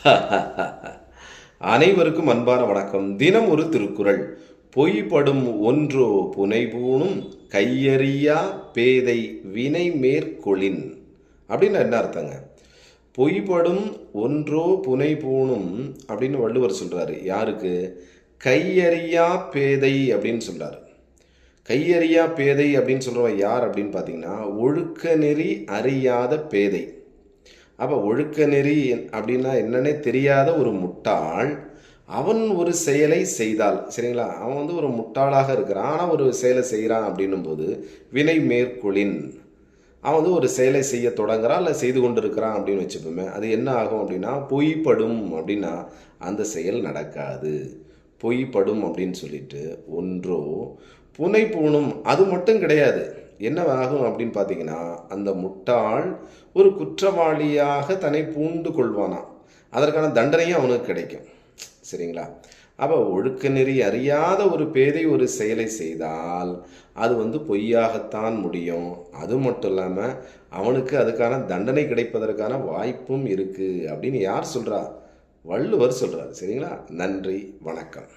அனைவருக்கும் அன்பான வணக்கம். தினம் ஒரு திருக்குறள். பொய்படும் ஒன்றோ புனைபூணும் கையறியா பேதை வினை மேற்கொளின். அப்படின்னு என்ன அர்த்தங்க? பொய்படும் ஒன்றோ புனைபூணும் அப்படின்னு வள்ளுவர் சொல்கிறாரு யாருக்கு? கையறியா பேதை அப்படின்னு சொல்கிறார் கையறியா பேதை அப்படின்னு சொல்கிறவன் யார் அப்படின்னு பார்த்தீங்கன்னா ஒழுக்க நெறி அறியாத பேதை. அப்போ ஒழுக்க நெறி அப்படின்னா என்னன்னே தெரியாத ஒரு முட்டாள் அவன் ஒரு செயலை செய்தால் சரிங்களா? அவன் வந்து ஒரு முட்டாளாக இருக்கிறான். ஆனால் ஒரு செயலை செய்கிறான் அப்படின்னும் போது வினை மேற்கொளின். அவன் வந்து ஒரு செயலை செய்ய தொடங்குறான் இல்லை செய்து கொண்டு இருக்கிறான் அப்படின்னு வச்சுப்போமே அது என்ன ஆகும் அப்படின்னா பொய்ப்படும் அப்படின்னா அந்த செயல் நடக்காது. பொய்ப்படும் அப்படின்னு சொல்லிட்டு ஒன்றோ புனை பூணும் அது மட்டும் கிடையாது. என்னவாகும் அப்படின்னு பார்த்தீங்கன்னா அந்த முட்டாள் ஒரு குற்றவாளியாக தன்னை பூண்டு கொள்வானாம். அதற்கான தண்டனையும் அவனுக்கு கிடைக்கும். சரிங்களா? அப்போ ஒழுக்க நெறி அறியாத ஒரு பேதை ஒரு செயலை செய்தால் அது வந்து பொய்யாகத்தான் முடியும். அது மட்டும் இல்லாமல் அவனுக்கு அதுக்கான தண்டனை கிடைப்பதற்கான வாய்ப்பும் இருக்குது அப்படின்னு யார் சொல்கிறா வள்ளுவர் சொல்கிறார் சரிங்களா? நன்றி வணக்கம்.